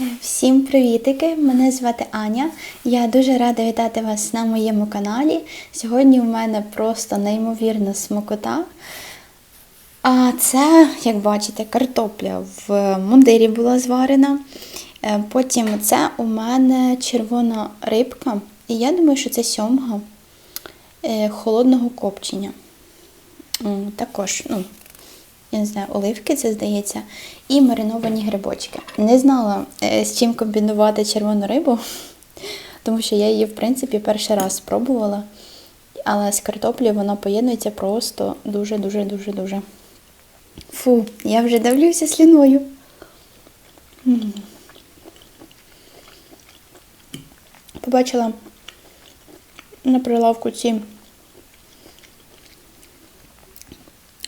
Всім привітики! Мене звати Аня. Я дуже рада вітати вас на моєму каналі. Сьогодні у мене просто неймовірна смакота. А це, як бачите, картопля в мундирі була зварена. Е, Потім це у мене червона рибка. І я думаю, що це сьомга е, холодного копчення. Також, ну, я не знаю, оливки, це здається, і мариновані грибочки. Не знала, е, з чим комбінувати червону рибу, тому що я її, в принципі, перший раз спробувала. Але з картоплею вона поєднується просто дуже-дуже-дуже дуже. Фу, я вже давлюся сліною. Побачила на прилавку ці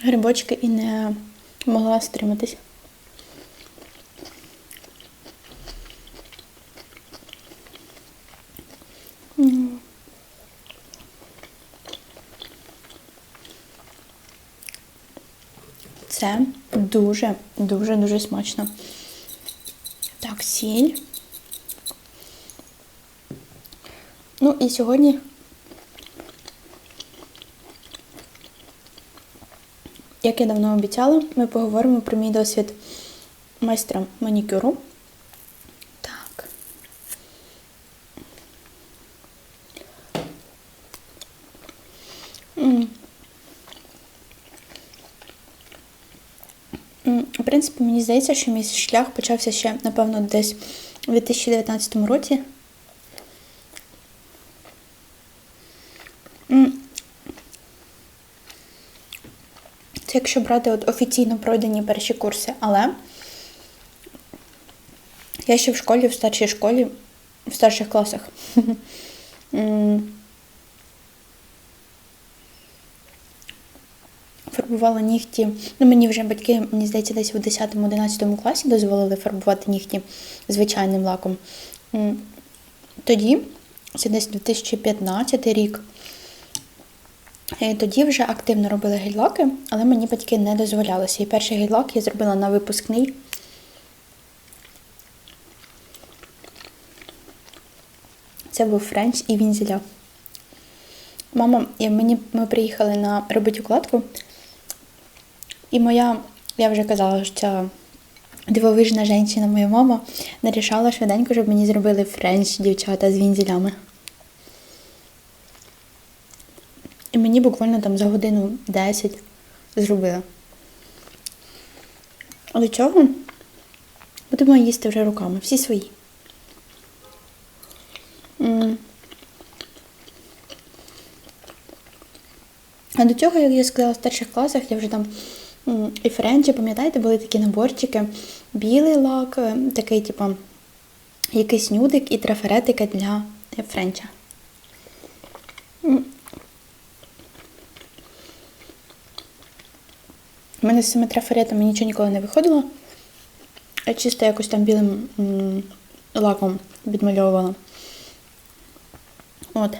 грибочки і не могла стриматись. Це дуже, дуже, дуже смачно. Так, сіль. Ну і сьогодні Як я давно обіцяла, ми поговоримо про мій досвід майстра манікюру. Так. В принципі, мені здається, що мій шлях почався ще, напевно, десь у 2019 році. Це якщо брати от офіційно пройдені перші курси, але я ще в школі, в старшій школі, в старших класах. Фарбувала нігті. Ну, мені вже батьки, мені здається, десь в 10-11 класі дозволили фарбувати нігті звичайним лаком. Тоді, це десь 2015 рік, тоді вже активно робила гель-лаки, але мені батьки не дозволялися. І перший гель-лак я зробила на випускний. Це був френч і вінзеля. Мама, мені, ми приїхали на робити укладку. І моя, я вже казала, що ця дивовижна жінка, моя мама, нарішала швиденько, щоб мені зробили френч дівчата з вінзелями. І мені буквально там за годину 10 зробила. Але чого? Будемо їсти вже руками, всі свої. А до цього, як я сказала, в старших класах я вже там і френчі, пам'ятаєте, були такі наборчики, білий лак, е, такий, типу, якийсь нюдик і трафаретики для френча. У мене з цими трафаретами нічого ніколи не виходило. Я чисто якось там білим м, лаком відмальовувала. От.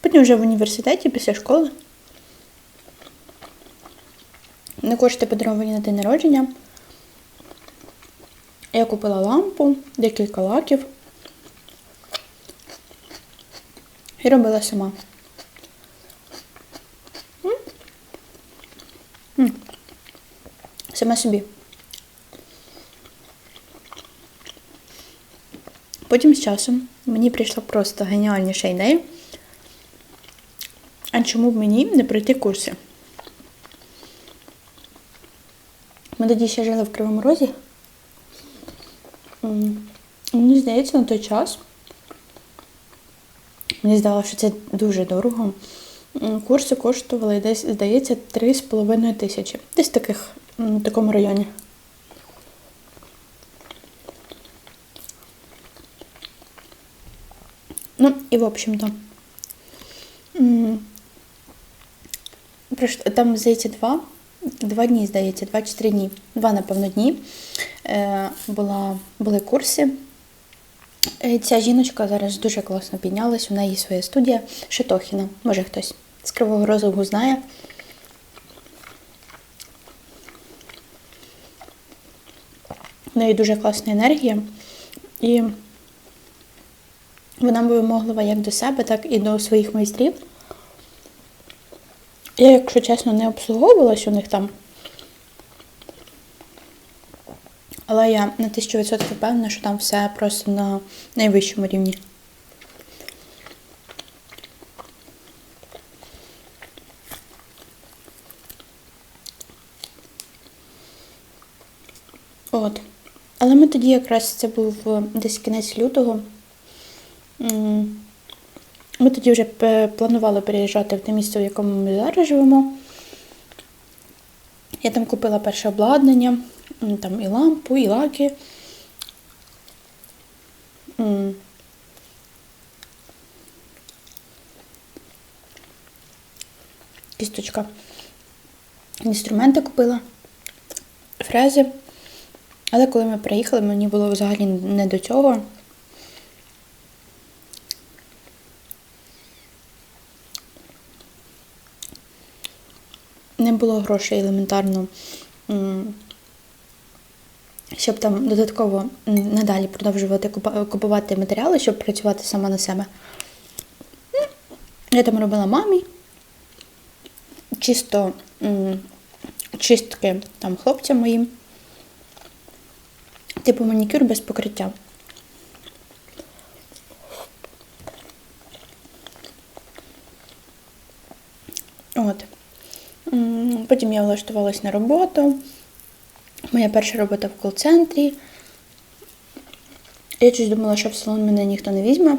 Потім вже в університеті після школи. На кошти подаровані на день народження. Я купила лампу, декілька лаків і робила сама. Сама собі. Потім з часом мені прийшла просто геніальніша ідея. А чому б мені не пройти курси? Ми тоді ще жили в Кривому Розі. Мені здається, на той час. Мені здалося, що це дуже дорого. Курси коштували десь, здається, 3,5 тисячі. Десь таких, в такому районі. Ну, і в общем-то. Там, здається, два, два дні, здається, два чи три дні. Два, напевно, дні. Е, була, були курси. Е, Ця жіночка зараз дуже класно піднялась, у неї своя студія Шитохіна. Може хтось з Кривого Розову знає. В неї дуже класна енергія. І вона вимоглива як до себе, так і до своїх майстрів. Я, якщо чесно, не обслуговувалась у них там. Але я на 1000% впевнена, що там все просто на найвищому рівні. От. Але ми тоді якраз це був е, десь кінець лютого. Ми тоді вже планували переїжджати в те місце, в якому ми зараз живемо. Я там купила перше обладнання, там і лампу, і лаки. Кісточка. Інструменти купила, фрези. Але коли ми приїхали, мені було взагалі не до цього. Не було грошей елементарно, щоб там додатково надалі продовжувати купувати матеріали, щоб працювати сама на себе. Я там робила мамі. Чисто чистки там хлопцям моїм. Типу манікюр без покриття. От. Потім я влаштувалась на роботу. Моя перша робота в кол-центрі. Я щось думала, що в салон мене ніхто не візьме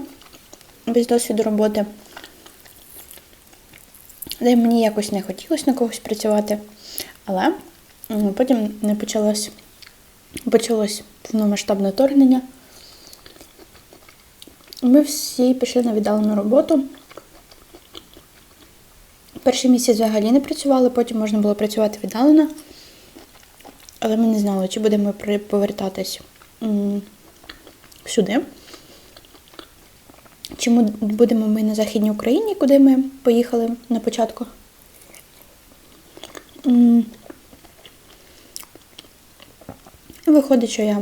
без досвіду роботи. Де мені якось не хотілося на когось працювати. Але потім не почалось, почалось повномасштабне вторгнення. Ми всі пішли на віддалену роботу. Перший місяць взагалі не працювали, потім можна було працювати віддалено. Але ми не знали, чи будемо повертатись сюди. Чи будемо ми на Західній Україні, куди ми поїхали на початку? Виходить, що я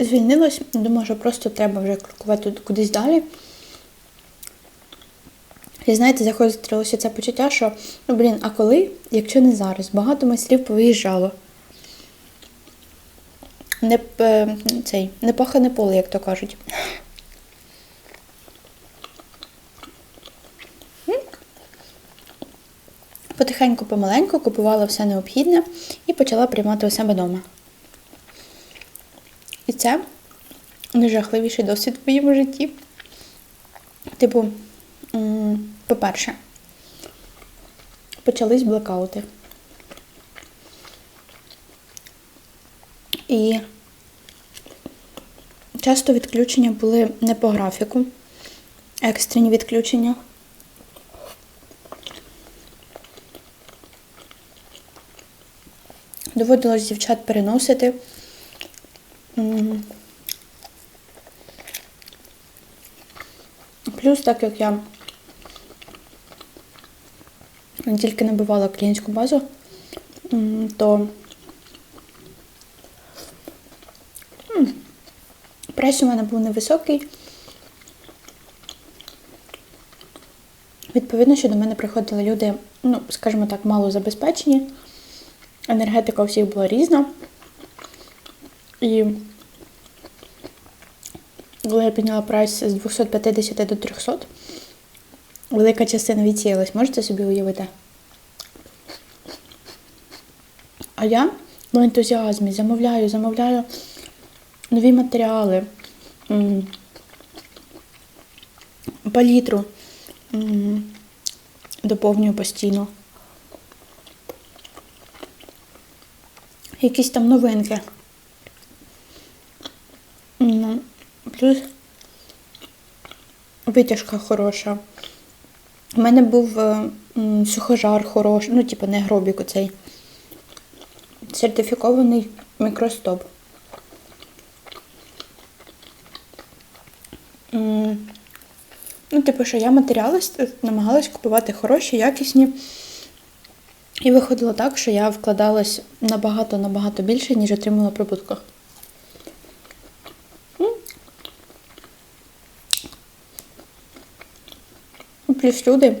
звільнилась, думала, що просто треба вже крокувати кудись далі. І знаєте, заходилося це почуття, що ну блін, а коли, якщо не зараз, багато майстрів повиїжджало. Не, е, цей, не пахане поле, як то кажуть. Потихеньку, помаленьку купувала все необхідне і почала приймати у себе вдома. І це найжахливіший досвід в моєму житті. Типу, по-перше, почались блекаути. І часто відключення були не по графіку, екстрені відключення. Доводилось дівчат переносити. Плюс, так як я тільки набивала клієнтську базу, то м, прайс у мене був невисокий. Відповідно, що до мене приходили люди, ну, скажімо так, мало забезпечені. Енергетика у всіх була різна. І коли я підняла прайс з 250 до 300, велика частина відсіялась, можете собі уявити? А я в ентузіазмі замовляю, замовляю нові матеріали, палітру доповнюю постійно. Якісь там новинки. Ну, плюс витяжка хороша. У мене був е, сухожар хороший, ну, типу, не гробік оцей. Сертифікований мікростоп. Ну, типу, що я матеріали намагалась купувати хороші, якісні. І виходило так, що я вкладалась набагато-набагато більше, ніж отримала прибутку. М. І Плюс люди.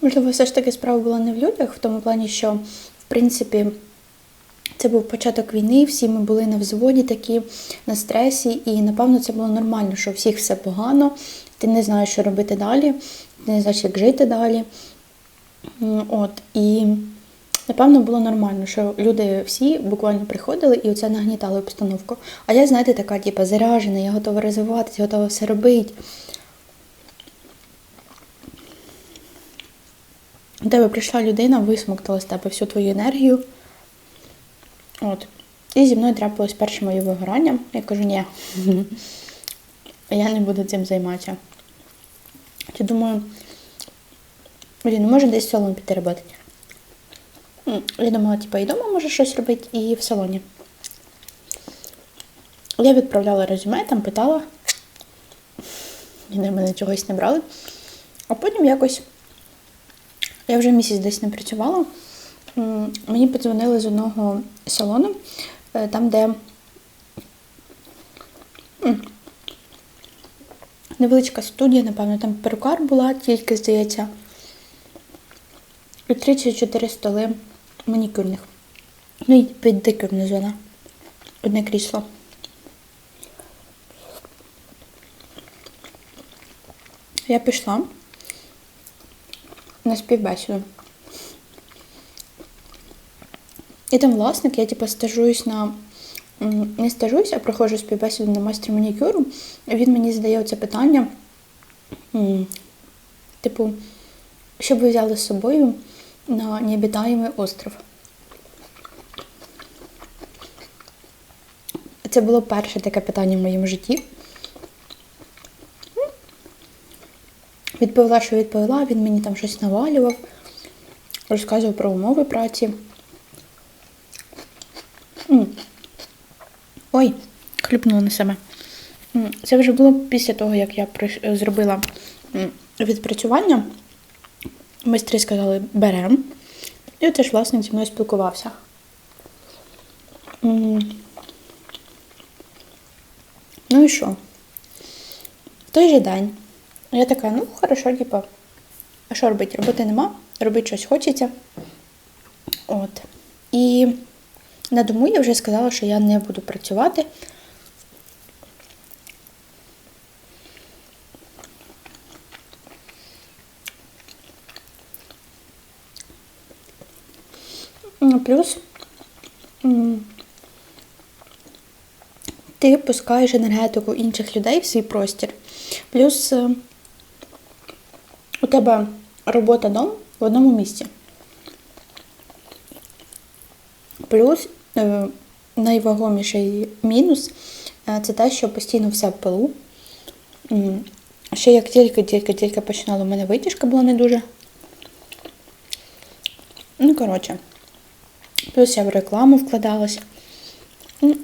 Можливо, все ж таки справа була не в людях, в тому плані, що, в принципі, це був початок війни, всі ми були на взводі такі, на стресі, і напевно це було нормально, що у всіх все погано, ти не знаєш, що робити далі, ти не знаєш, як жити далі. От, і напевно було нормально, що люди всі буквально приходили і оце нагнітали обстановку. А я, знаєте, така, типу, заряжена, я готова розвиватися, готова все робити. До тебе прийшла людина, висмоктала з тебе всю твою енергію. От. І зі мною трапилось перше моє вигорання. Я кажу, ні, я не буду цим займатися. Я думаю, блін, ну може десь в салон піти робити. Я думала, типу, і вдома може щось робити, і в салоні. Я відправляла резюме, там питала. І на мене чогось не брали. А потім якось я вже місяць десь не працювала. Мені подзвонили з одного салону, е, там, де невеличка студія, напевно, там перукар була, тільки, здається, і 3 чи 4 столи манікюрних. Ну і педикюрна зона. Одне крісло. Я пішла на співбесіду. І там власник, я типу стажуюсь на. Не стажуюсь, а проходжу співбесіду на майстер манікюру. Він мені задає це питання. Типу, що б ви взяли з собою на необітаємий остров? Це було перше таке питання в моєму житті. Відповіла, що відповіла, він мені там щось навалював, розказував про умови праці. Ой, хлюпнула на себе. Це вже було після того, як я зробила відпрацювання. Майстри сказали, берем. І оце ж власник зі мною спілкувався. Ну і що? В той же день я така, ну хорошо, типа, а що робити? Роботи нема, робити щось хочеться. От. І на дому я вже сказала, що я не буду працювати. Ну, Плюс ти пускаєш енергетику інших людей в свій простір. Плюс е, у тебе робота дом в одному місці. Плюс е, найвагоміший мінус е, це те, що постійно все в пилу. Ще як тільки-тільки-тільки починала, у мене витяжка була не дуже. Ну, коротше. Плюс я в рекламу вкладалась. Ну,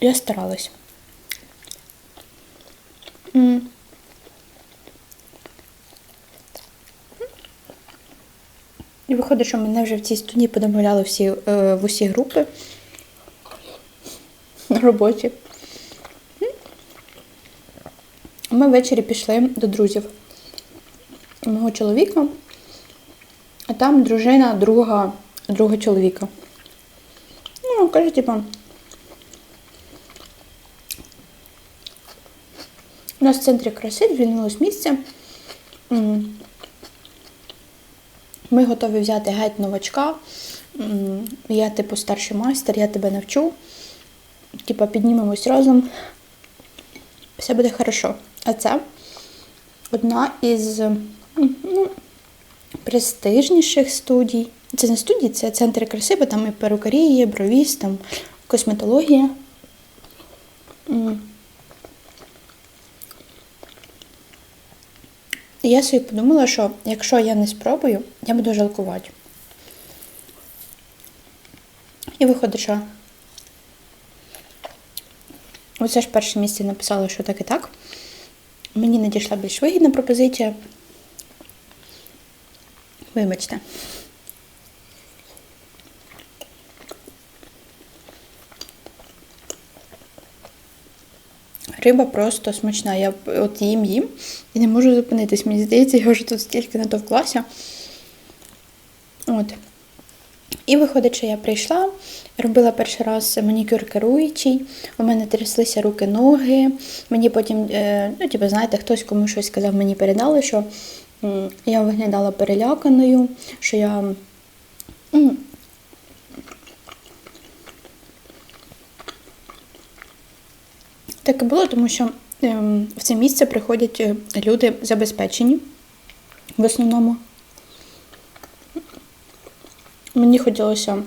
Я старалась. І виходить, що мене вже в цій студії подомовляли всі, е, в усі групи на роботі. Ми ввечері пішли до друзів мого чоловіка, а там дружина друга, друга чоловіка. Ну, каже, типа. У нас в центрі краси звільнилось місце. Ми готові взяти геть новачка. Я, типу, старший майстер, я тебе навчу. Типа, піднімемось разом. Все буде хорошо. А це одна із ну, престижніших студій. Це не студії, це центри краси, бо там і перукарія, є, бровіст, там косметологія. І я собі подумала, що якщо я не спробую, я буду жалкувати. І виходить, що оце ж перше місце написала, що так і так. мені надійшла більш вигідна пропозиція. Вибачте. Риба просто смачна. Я от їм їм і не можу зупинитись. Мені здається, я вже тут стільки натовклася. От. І виходить, що я прийшла, робила перший раз манікюр керуючий, у мене тряслися руки, ноги. Мені потім, е, ну, типу, знаєте, хтось кому щось сказав, мені передали, що я виглядала переляканою, що я. Так і було, тому що ем, в це місце приходять е, люди забезпечені в основному. Мені хотілося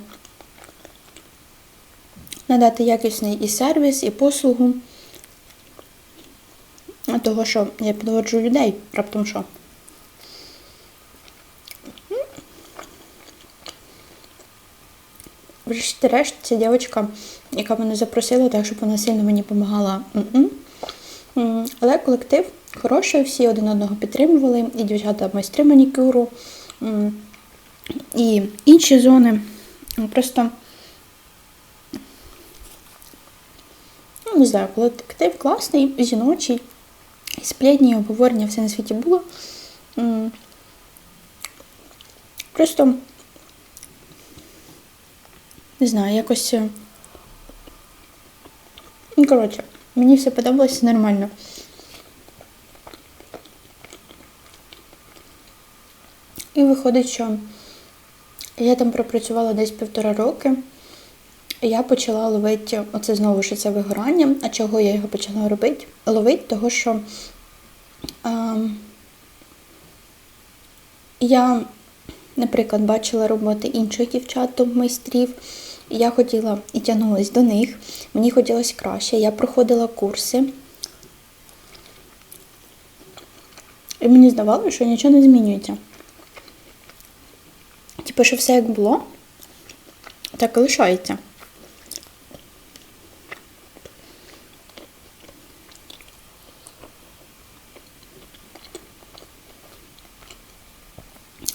надати якісний і сервіс, і послугу. Того, що я підводжу людей, раптом що. Врешті-решт, ця дівчинка, яка мене запросила, так щоб вона сильно мені допомагала. Але колектив хороший, всі один одного підтримували, і дівчата майстри манікюру, і інші зони. Просто, ну, не знаю, колектив класний, жіночий, і сплетні, обговорення все на світі було. Просто не знаю, якось. е, Ну, коротше, мені все подобалося нормально. І виходить, що я там пропрацювала десь півтора роки. І я почала ловити, оце знову ж це вигорання. А чого я його почала робити? Ловити, того що а, я, наприклад, бачила роботи інших дівчат, топ-майстрів. І Я хотіла і тягнулася до них. Мені хотілося краще. Я проходила курси. І мені здавалося, що нічого не змінюється. Типу, що все як було, так і лишається.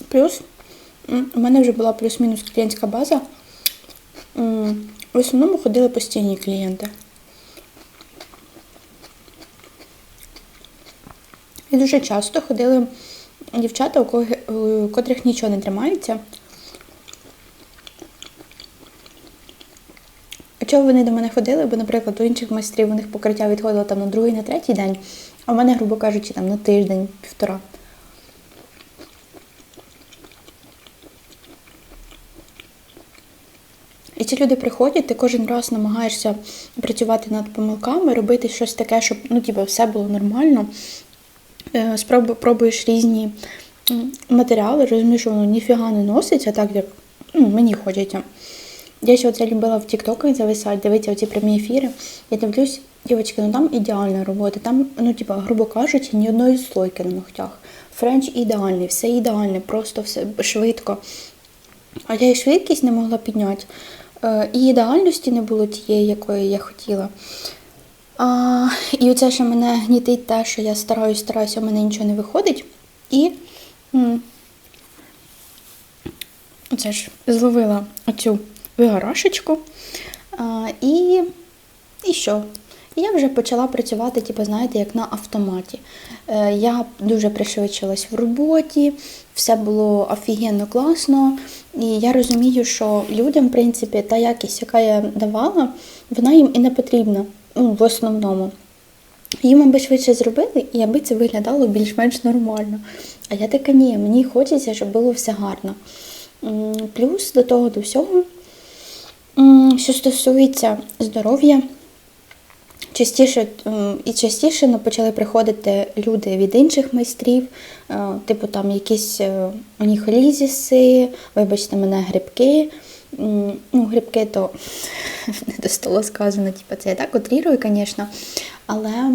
Плюс у мене вже була плюс-мінус клієнтська база. В основному ходили постійні клієнти. І дуже часто ходили дівчата, у котрих нічого не тримається. Чого вони до мене ходили? Бо, наприклад, у інших майстрів у них покриття відходило там на другий, на третій день, а в мене, грубо кажучи, там на тиждень, півтора. І ці люди приходять, ти кожен раз намагаєшся працювати над помилками, робити щось таке, щоб ну, типу, все було нормально. Е, Спробу, пробуєш різні матеріали, розумієш, що воно ніфіга не носиться, так як ну, мені хочеться. Я ще оце любила в Тіктоках зависати, дивитися оці прямі ефіри. Я дивлюсь, дівчатки, ну там ідеальна робота. Там, ну, типу, грубо кажучи, ні одної слойки на ногтях. Френч ідеальний, все ідеальне, просто все швидко. А я і швидкість не могла підняти. Е, І ідеальності не було тієї, якої я хотіла. А, і оце, що мене гнітить те, що я стараюсь, стараюся, у мене нічого не виходить. І м, оце ж зловила оцю вигарашечку. А, і, і що? І я вже почала працювати, типу, знаєте, як на автоматі. Е, я дуже пришвидшилась в роботі, все було офігенно класно. І я розумію, що людям, в принципі, та якість, яка я давала, вона їм і не потрібна ну, в основному. Їм аби швидше зробили, і аби це виглядало більш-менш нормально. А я така ні, мені хочеться, щоб було все гарно. Плюс до того до всього, що стосується здоров'я, частіше і частіше ну, почали приходити люди від інших майстрів, е, типу там якісь е, у них лізіси, вибачте мене, грибки. Ну, грибки то не до столу сказано, типу, це я так утрірую, звісно. Але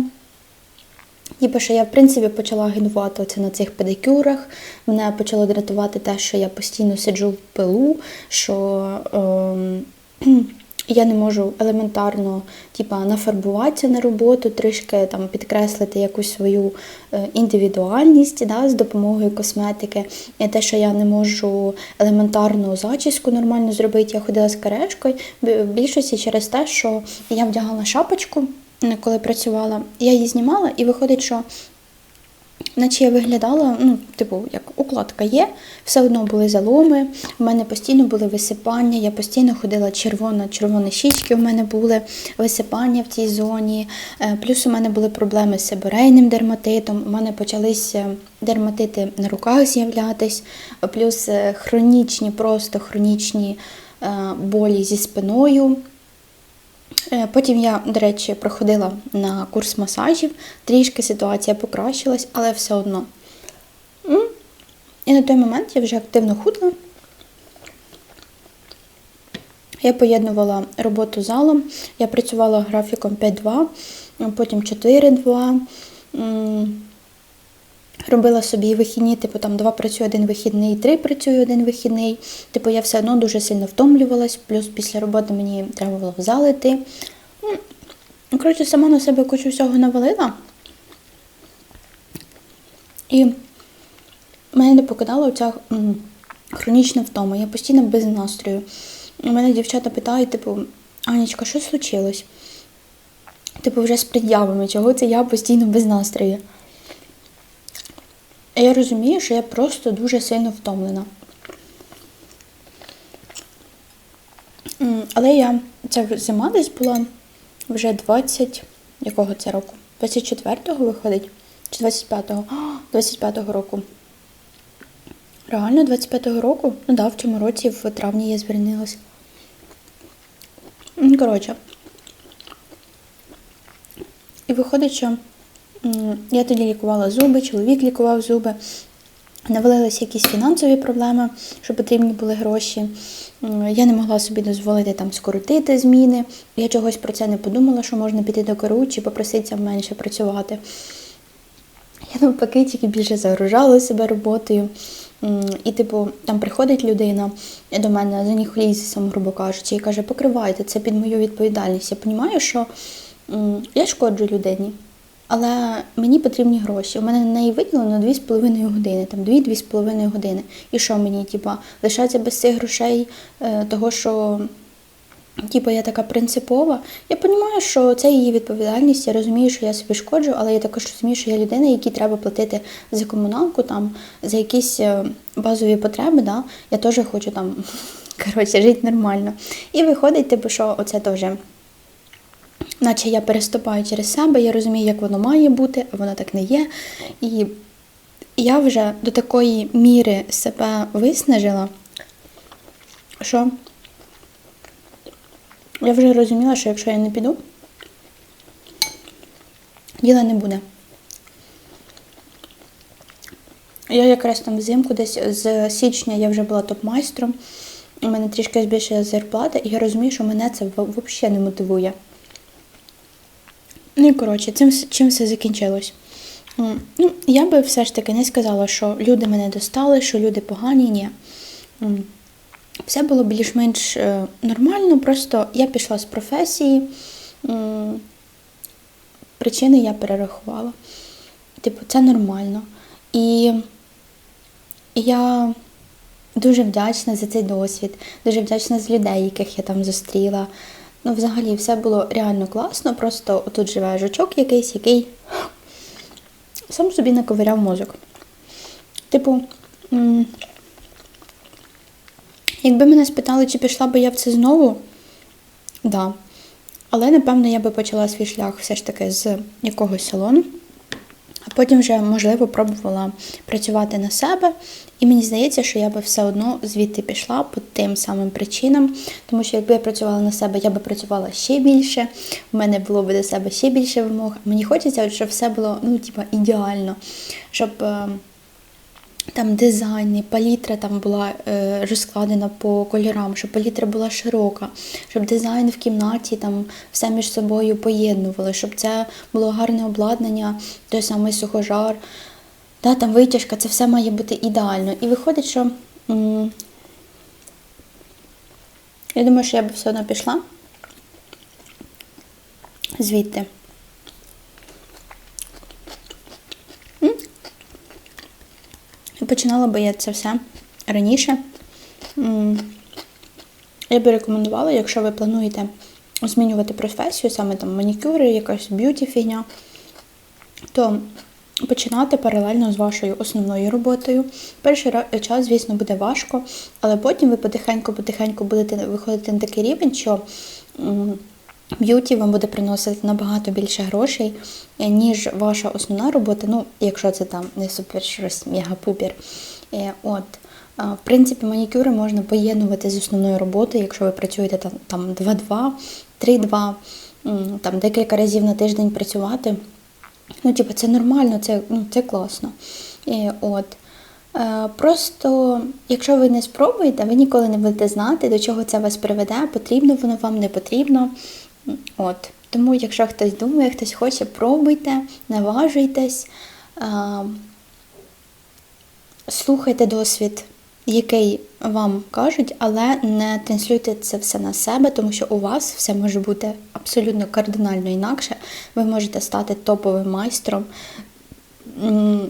Ніби що я, в принципі, почала генувати це на цих педикюрах. Мене почало дратувати те, що я постійно сиджу в пилу, що ем, я не можу елементарно типа, нафарбуватися на роботу, трішки там підкреслити якусь свою е, індивідуальність да, з допомогою косметики. І те, що я не можу елементарну зачіску нормально зробити, я ходила з карешкою. В більшості через те, що я вдягала шапочку, коли працювала, я її знімала, і виходить, що наче я виглядала, ну, типу, як укладка є, все одно були заломи, в мене постійно були висипання, я постійно ходила червона, червоні щічки, у мене були висипання в цій зоні. Е, Плюс у мене були проблеми з себорейним дерматитом, у мене почалися дерматити на руках з'являтись, плюс е, хронічні, просто хронічні е, болі зі спиною. Е, Потім я, до речі, проходила на курс масажів, трішки ситуація покращилась, але все одно. І на той момент я вже активно худла. Я поєднувала роботу залом, я працювала графіком 5-2, потім 4-2. Робила собі вихідні, типу там два працюю один вихідний, три працюю один вихідний. Типу, я все одно дуже сильно втомлювалась, плюс після роботи мені треба було в зал іти. Ну, коротше, сама на себе кучу всього навалила. І мене не покидала оця хронічна втома. Я постійно без настрою. У мене дівчата питають, типу, Анічка, що случилось? Типу, вже з пред'явами, чого це я постійно без настрою. Я розумію, що я просто дуже сильно втомлена. Але я це зима десь була вже 20, якого це року? 24-го виходить? Чи 25-го? 25-го року. Реально 25-го року? Ну да, в цьому році, в травні я звільнилась. Коротше. І виходить, що я тоді лікувала зуби, чоловік лікував зуби. Навалилися якісь фінансові проблеми, що потрібні були гроші. Я не могла собі дозволити там скоротити зміни. Я чогось про це не подумала, що можна піти до КРУ чи попроситися менше працювати. Я навпаки тільки більше загружала себе роботою. І, типу, там приходить людина до мене за ніхлізисом, грубо кажучи, і каже, покривайте, це під мою відповідальність. Я розумію, що я шкоджу людині, але мені потрібні гроші. У мене на неї виділено 2,5 години, там 2-2,5 години. І що мені, типа, лишатися без цих грошей, е, того, що Типу, я така принципова. Я розумію, що це її відповідальність. Я розумію, що я собі шкоджу, але я також розумію, що я людина, якій треба платити за комуналку, там, за якісь е, базові потреби. Да? Я теж хочу там коротше, жити нормально. І виходить, типу, що оце теж. Наче я переступаю через себе, я розумію, як воно має бути, а воно так не є. І я вже до такої міри себе виснажила, що я вже розуміла, що якщо я не піду, діла не буде. Я якраз там взимку, десь з січня я вже була топ-майстром, у мене трішки збільшила зарплата, і я розумію, що мене це взагалі не мотивує. Ну і коротше, цим чим все закінчилось. Ну, я би все ж таки не сказала, що люди мене достали, що люди погані, ні. Все було більш-менш е, нормально, просто я пішла з професії. Причини я перерахувала. Типу, це нормально. І я дуже вдячна за цей досвід, дуже вдячна з людей, яких я там зустріла. Ну, взагалі, все було реально класно. Просто тут живе жучок якийсь, який сам собі наковиряв мозок. Типу, якби мене спитали, чи пішла би я в це знову, да. Але, напевно, я би почала свій шлях все ж таки з якогось салону. Потім вже, можливо, пробувала працювати на себе. І мені здається, що я би все одно звідти пішла по тим самим причинам. Тому що якби я працювала на себе, я би працювала ще більше. У мене було б до себе ще більше вимог. Мені хочеться, щоб все було ну, типа, ідеально. Щоб е, там дизайн, палітра там була е, розкладена по кольорам, щоб палітра була широка, щоб дизайн в кімнаті там все між собою поєднували, щоб це було гарне обладнання, той самий сухожар, да, там витяжка, це все має бути ідеально. І виходить, що м, я думаю, що я б все одно пішла. звідти. М? Я починала би я це все раніше. Я би рекомендувала, якщо ви плануєте змінювати професію, саме там манікюри, якась б'юті фігня, то починати паралельно з вашою основною роботою. Перший час, звісно, буде важко, але потім ви потихеньку-потихеньку будете виходити на такий рівень, що б'юті вам буде приносити набагато більше грошей, е, ніж ваша основна робота. Ну, якщо це там не супер щось мега-пупер. Е, От. В принципі, манікюри можна поєднувати з основною роботою, якщо ви працюєте там, там 2-2, 3-2, там декілька разів на тиждень працювати. Ну, типу, це нормально, це, ну, це класно. І, от. Е, просто, якщо ви не спробуєте, ви ніколи не будете знати, до чого це вас приведе, потрібно воно вам, не потрібно. От. Тому, якщо хтось думає, хтось хоче, пробуйте, наважуйтесь, е, слухайте досвід, який вам кажуть, але не транслюйте це все на себе, тому що у вас все може бути абсолютно кардинально інакше. Ви можете стати топовим майстром,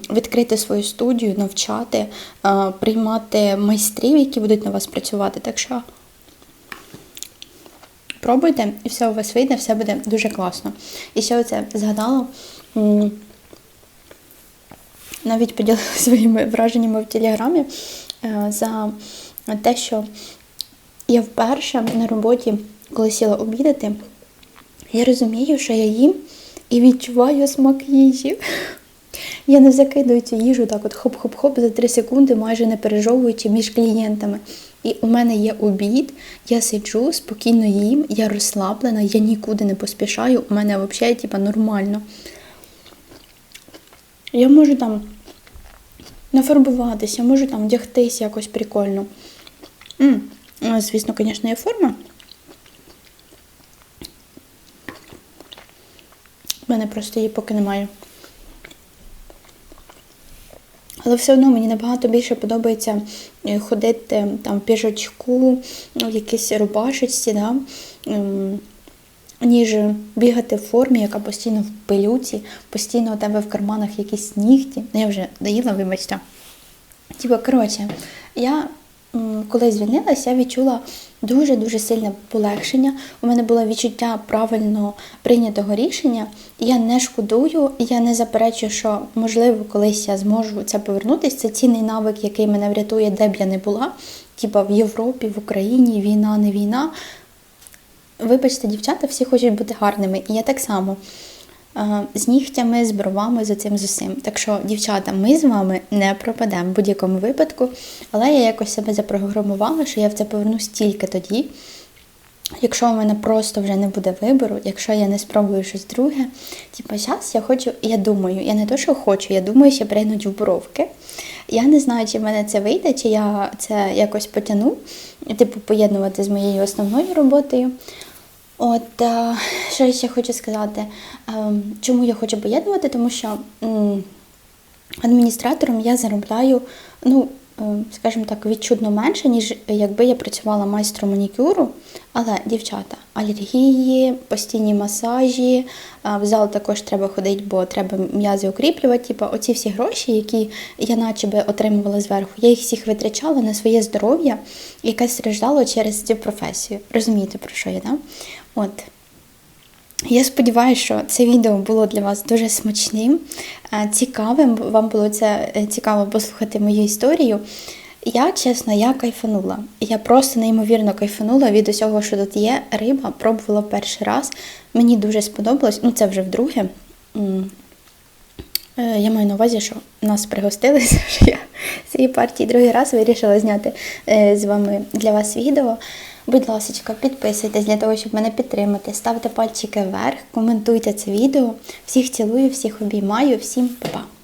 відкрити свою студію, навчати, приймати майстрів, які будуть на вас працювати. Так що пробуйте, і все у вас вийде, все буде дуже класно. І ще оце згадала. навіть поділилася своїми враженнями в телеграмі е, за те, що я вперше на роботі, коли сіла обідати, я розумію, що я їм і відчуваю смак їжі. Я не закидую цю їжу так от хоп-хоп-хоп за 3 секунди, майже не пережовуючи між клієнтами. І у мене є обід, я сиджу, спокійно їм, я розслаблена, я нікуди не поспішаю, у мене взагалі типа, нормально. Я можу там нафарбуватися, можу там вдягтись якось прикольно. М, ну, Звісно, звісно, є форма. У мене просто її поки немає. Але все одно мені набагато більше подобається е, ходити там в піжачку, в якійсь рубашечці, да? ем, ніж бігати в формі, яка постійно в пилюці, постійно у тебе в карманах якісь нігті. Ну, Я вже доїла, вибачте. Типа, коротше, я коли звільнилася, я відчула дуже-дуже сильне полегшення. У мене було відчуття правильно прийнятого рішення. Я не шкодую, я не заперечую, що можливо колись я зможу це повернутися. Це цінний навик, який мене врятує, де б я не була. Типа в Європі, в Україні, війна, не війна. Вибачте, дівчата всі хочуть бути гарними, і я так само. Е, З нігтями, з бровами, з цим з усім. Так що, дівчата, ми з вами не пропадемо в будь-якому випадку, але я якось себе запрограмувала, що я в це повернусь тільки тоді, якщо у мене просто вже не буде вибору, якщо я не спробую щось друге. Типа, зараз я хочу, я думаю, я не то, що хочу, я думаю, ще пригнуть в бровки. Я не знаю, чи в мене це вийде, чи я це якось потягну, типу, поєднувати з моєю основною роботою. От, е, що я ще хочу сказати, Ем, чому я хочу поєднувати, тому що адміністратором я заробляю, ну, е, скажімо так, відчутно менше, ніж якби я працювала майстром манікюру. Але, дівчата, алергії, постійні масажі, в зал також треба ходити, бо треба м'язи укріплювати. Типу, оці всі гроші, які я наче би отримувала зверху, я їх всіх витрачала на своє здоров'я, яке страждало через цю професію. Розумієте, про що я, да? От. Я сподіваюся, що це відео було для вас дуже смачним, е, цікавим. Вам було це е, цікаво послухати мою історію. Я, чесно, я кайфанула. Я просто неймовірно кайфанула від усього, що тут є. Риба пробувала перший раз. Мені дуже сподобалось. Ну, це вже вдруге. Е, Я маю на увазі, що нас пригостилися, що я цієї партії другий раз вирішила зняти з вами для вас відео. Будь ласка, підписуйтесь для того, щоб мене підтримати. Ставте пальчики вверх, коментуйте це відео. Всіх цілую, всіх обіймаю, всім па-па!